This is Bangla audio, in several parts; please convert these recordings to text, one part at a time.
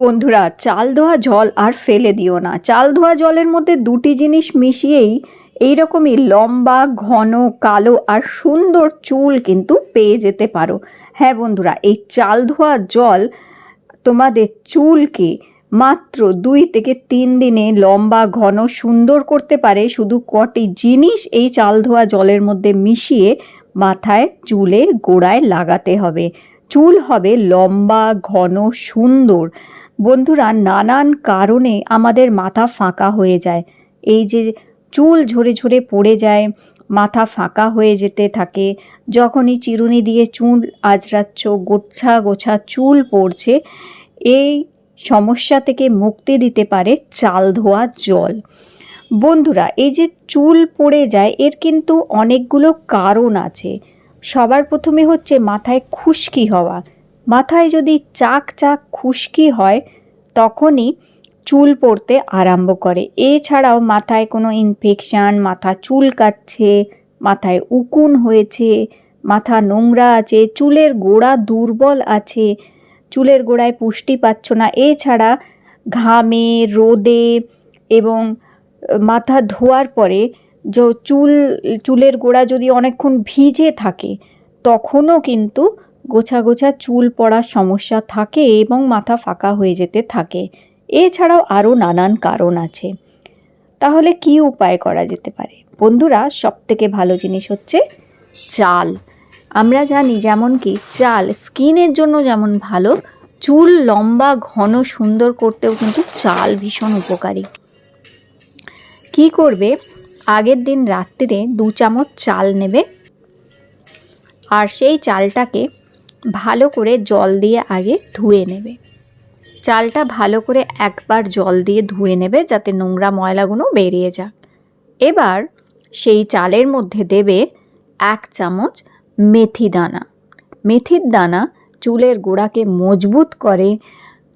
বন্ধুরা, চাল ধোয়া জল আর ফেলে দিও না। চাল ধোয়া জলের মধ্যে দুটি জিনিস মিশিয়েই এইরকমই লম্বা, ঘন, কালো আর সুন্দর চুল কিন্তু পেয়ে যেতে পারো। হ্যাঁ বন্ধুরা, এই চাল ধোয়া জল তোমাদের চুলকে মাত্র দুই থেকে তিন দিনে লম্বা, ঘন, সুন্দর করতে পারে। শুধু কটি জিনিস এই চাল ধোয়া জলের মধ্যে মিশিয়ে মাথায়, চুলে, গোড়ায় লাগাতে হবে। চুল হবে লম্বা, ঘন, সুন্দর। বন্ধুরা, নানান কারণে আমাদের মাথা ফাঁকা হয়ে যায়। এই যে চুল ঝরে ঝরে পড়ে যায়, মাথা ফাঁকা হয়ে যেতে থাকে, যখনই চিরুনি দিয়ে চুল আজরাচ্ছ গোছা গোছা চুল পড়ছে, এই সমস্যা থেকে মুক্তি দিতে পারে চাল ধোয়া জল। বন্ধুরা, এই যে চুল পড়ে যায়, এর কিন্তু অনেকগুলো কারণ আছে। সবার প্রথমে হচ্ছে মাথায় খুশকি হওয়া। মাথায় যদি চাক চাক খুশকি হয়, তখনই চুল পড়তে আরম্ভ করে। এছাড়াও মাথায় কোনো ইনফেকশান মাথা চুল চুলকাচ্ছে মাথায় উকুন হয়েছে, মাথা নোংরা আছে, চুলের গোড়া দুর্বল আছে, চুলের গোড়ায় পুষ্টি পাচ্ছ না। এছাড়া ঘামে, রোদে এবং মাথা ধোয়ার পরে চুল, চুলের গোড়া যদি অনেকক্ষণ ভিজে থাকে, তখনও কিন্তু গোছা গোছা চুল পড়ার সমস্যা থাকে এবং মাথা ফাঁকা হয়ে যেতে থাকে। এছাড়াও আরও নানান কারণ আছে। তাহলে কি উপায় করা যেতে পারে? বন্ধুরা, সবথেকে ভালো জিনিস হচ্ছে চাল। আমরা জানি যেমন কি, চাল স্কিনের জন্য যেমন ভালো, চুল লম্বা, ঘন, সুন্দর করতেও কিন্তু চাল ভীষণ উপকারী। কি করবে? আগের দিন রাত্রিরে দু চামচ চাল নেবে। আর সেই চালটাকে ভালো করে জল দিয়ে আগে ধুয়ে নেবে। চালটা ভালো করে একবার জল দিয়ে ধুয়ে নেবে যাতে নোংরা ময়লাগুলো বেরিয়ে যাক। এবার সেই চালের মধ্যে দেবে এক চামচ মেথি দানা। মেথির দানা চুলের গোড়াকে মজবুত করে,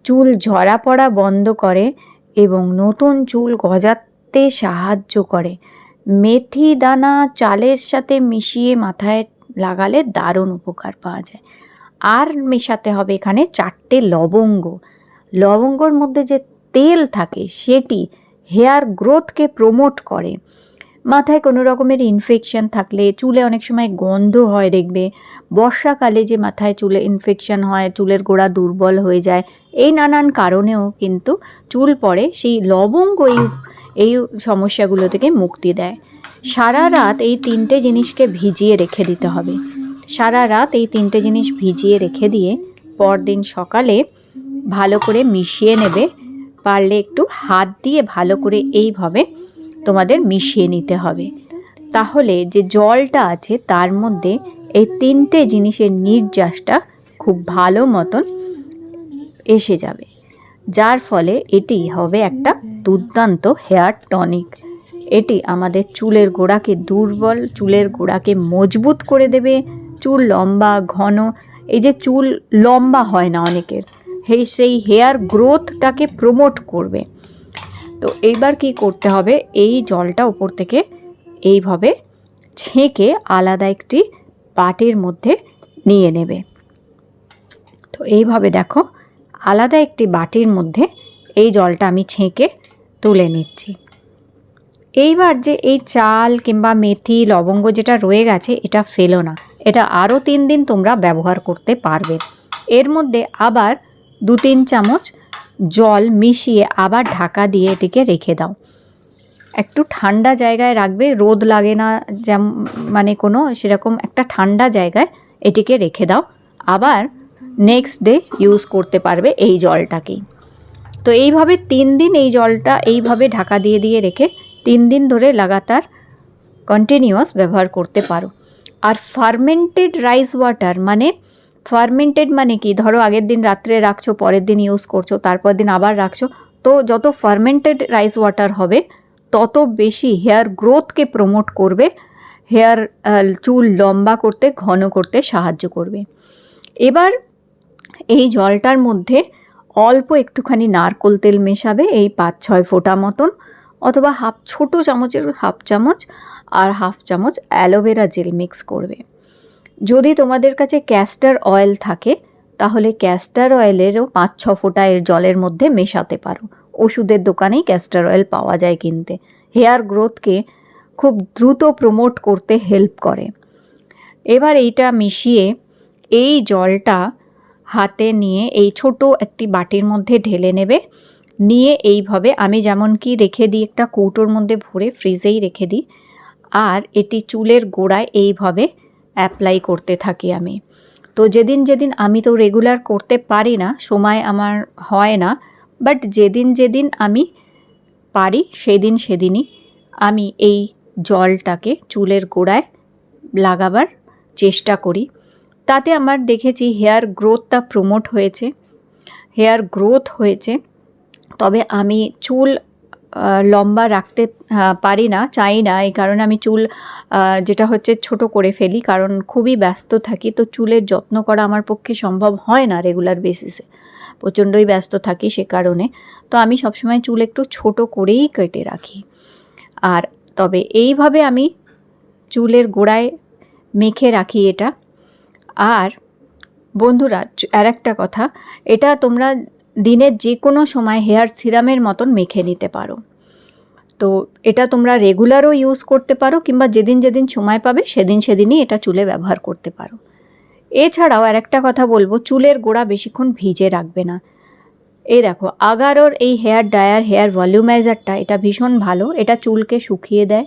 চুল ঝরা পড়া বন্ধ করে এবং নতুন চুল গজাতে সাহায্য করে। মেথি দানা চালের সাথে মিশিয়ে মাথায় লাগালে দারুণ উপকার পাওয়া যায়। আর মেশাতে হবে এখানে চারটে লবঙ্গ। লবঙ্গর মধ্যে যে তেল থাকে সেটি হেয়ার গ্রোথকে প্রমোট করে। মাথায় কোনো রকমের ইনফেকশন থাকলে চুলে অনেক সময় গন্ধ হয় দেখবে। বর্ষাকালে যে মাথায় চুলে ইনফেকশন হয়, চুলের গোড়া দুর্বল হয়ে যায়, এই নানান কারণেও কিন্তু চুল পড়ে সেই লবঙ্গ এই এই সমস্যাগুলো থেকে মুক্তি দেয়। সারা রাত এই তিনটে জিনিসকে ভিজিয়ে রেখে দিতে হবে। সারা রাত এই তিনটে জিনিস ভিজিয়ে রেখে দিয়ে পরদিন সকালে ভালো করে মিশিয়ে নেবে। পারলে একটু হাত দিয়ে ভালো করে এইভাবে তোমাদের মিশিয়ে নিতে হবে। তাহলে যে জলটা আছে তার মধ্যে এই তিনটে জিনিসের নির্যাসটা খুব ভালো মতন এসে যাবে। যার ফলে এটি হবে একটা দুর্দান্ত হেয়ার টনিক। এটি আমাদের চুলের গোড়াকে দুর্বল, চুলের গোড়াকে মজবুত করে দেবে। চুল লম্বা, ঘন, এই যে চুল লম্বা হয় না অনেকের সেই সেই হেয়ার গ্রোথটাকে প্রমোট করবে। তো এইবার কি করতে হবে? এই জলটা উপর থেকে এইভাবে ছেঁকে আলাদা একটি পাটির মধ্যে নিয়ে নেবে। তো এইভাবে দেখো, আলাদা একটি বাটির মধ্যে এই জলটা আমি ছেঁকে তুলে নিচ্ছি। এইবার যে এই চাল কিংবা মেথি, লবঙ্গ যেটা রয়ে গেছে, এটা ফেলো না। এটা আরও তিন দিন তোমরা ব্যবহার করতে পারবে। এর মধ্যে আবার দু তিন চামচ জল মিশিয়ে আবার ঢাকা দিয়ে এটিকে রেখে দাও। একটু ঠান্ডা জায়গায় রাখবে, রোদ লাগে না যেম মানে কোনো সেরকম একটা ঠান্ডা জায়গায় এটিকে রেখে দাও। আবার নেক্সট ডে ইউজ করতে পারবে এই জলটাকেই। তো এইভাবে তিন দিন এই জলটা এইভাবে ঢাকা দিয়ে দিয়ে রেখে তিন দিন ধরে লাগাতার কন্টিনিউয়াস ব্যবহার করতে পারো। আর ফার্মেন্টেড রাইস ওয়াটার মানে ফার্মেন্টেড মানে কি? ধরো আগের দিন রাত্রে রাখছো, পরের দিন ইউজ করছ তারপর দিন আবার রাখছো। তো যত ফার্মেন্টেড রাইস ওয়াটার হবে, তত বেশি হেয়ার গ্রোথকে প্রমোট করবে। হেয়ার চুল লম্বা করতে, ঘন করতে সাহায্য করবে। এবার এই জলটার মধ্যে অল্প একটুখানি নারকোল তেল মেশাবে, এই পাঁচ ছয় ফোঁটা মতন। অথবা হাফ ছোটো চামচের হাফ চামচ আর হাফ চামচ অ্যালোভেরা জেল মিক্স করবে। যদি তোমাদের কাছে ক্যাস্টার অয়েল থাকে, তাহলে ক্যাস্টার অয়েলেরও পাঁচ ছ ফোঁটা এর জলের মধ্যে মেশাতে পারো। ওষুধের দোকানেই ক্যাস্টার অয়েল পাওয়া যায় কিনতে। হেয়ার গ্রোথকে খুব দ্রুত প্রমোট করতে হেল্প করে। এবার এইটা মিশিয়ে এই জলটা হাতে নিয়ে এই ছোট একটি বাটির মধ্যে ঢেলে নেবে। নিয়ে এইভাবে আমি যেমন কি রেখে দিই একটা কৌটোর মধ্যে ভরে ফ্রিজেই রেখে দিই। আর এটি চুলের গোড়ায় এইভাবে অ্যাপ্লাই করতে থাকি আমি। তো যেদিন যেদিন আমি তো রেগুলার করতে পারি না, সময় আমার হয় না, বাট যেদিন যেদিন আমি পারি, সেদিন সেদিনই আমি এই জলটাকে চুলের গোড়ায় লাগাবার চেষ্টা করি। তাতে আমার দেখেছি হেয়ার গ্রোথটা প্রমোট হয়েছে। হেয়ার গ্রোথ হয়েছে। তবে আমি চুল লম্বা রাখতে পারি না, চাই না। এই কারণে আমি চুল যেটা হচ্ছে ছোট করে ফেলি, কারণ খুবই ব্যস্ত থাকি। তো চুলের যত্ন করা আমার পক্ষে সম্ভব হয় না রেগুলার বেসিসে প্রচণ্ডই ব্যস্ত থাকি সে কারণে। তো আমি সবসময় চুল একটু ছোট করেই কেটে রাখি। আর তবে এইভাবে আমি চুলের গোড়ায় মেখে রাখি এটা। আর বন্ধুরা, আর একটা কথা, এটা তোমরা দিনের যে কোনো সময় হেয়ার সিরামের মতন মেখে নিতে পারো। তো এটা তোমরা রেগুলারও ইউজ করতে পারো কিংবা যেদিন যেদিন সময় পাবে সেদিন সেদিনই এটা চুলে ব্যবহার করতে পারো। এছাড়াও আর একটা কথা বলব, চুলের গোড়া বেশিক্ষণ ভিজে রাখবে না। এই দেখো, আগারোর এই হেয়ার ডায়ার হেয়ার ভলিউমাইজারটা এটা ভীষণ ভালো, এটা চুলকে শুকিয়ে দেয়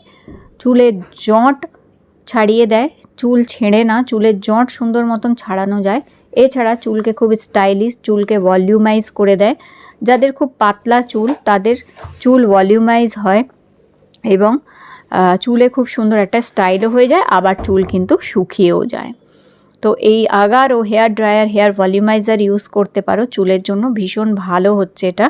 চুলের জট ছাড়িয়ে দেয়, চুল ছেঁড়ে না চুলের জট সুন্দর মতন ছাড়ানো যায় এছাড়া চুলকে খুব স্টাইলিশ চুলকে ভলিউমাইজ করে দেয়। যাদের খুব পাতলা চুল, তাদের চুল ভলিউমাইজ হয় এবং চুলে খুব সুন্দর একটা স্টাইলও হয়ে যায়, আবার চুল কিন্তু শুকিয়েও যায়। তো এই আগার ও hair dryer hair volumizer use করতে পারো, চুলের জন্য ভীষণ ভালো হচ্ছে এটা।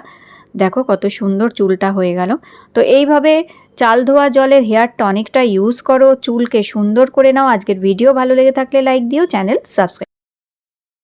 দেখো কত সুন্দর চুলটা হয়ে গেল। তো এইভাবে চাল ধোয়া জলের হেয়ার টনিকটা ইউজ করো, চুলকে সুন্দর করে নাও। আজকের ভিডিও ভালো লেগে থাকলে লাইক দিও চ্যানেল সাবস্ক্রাইব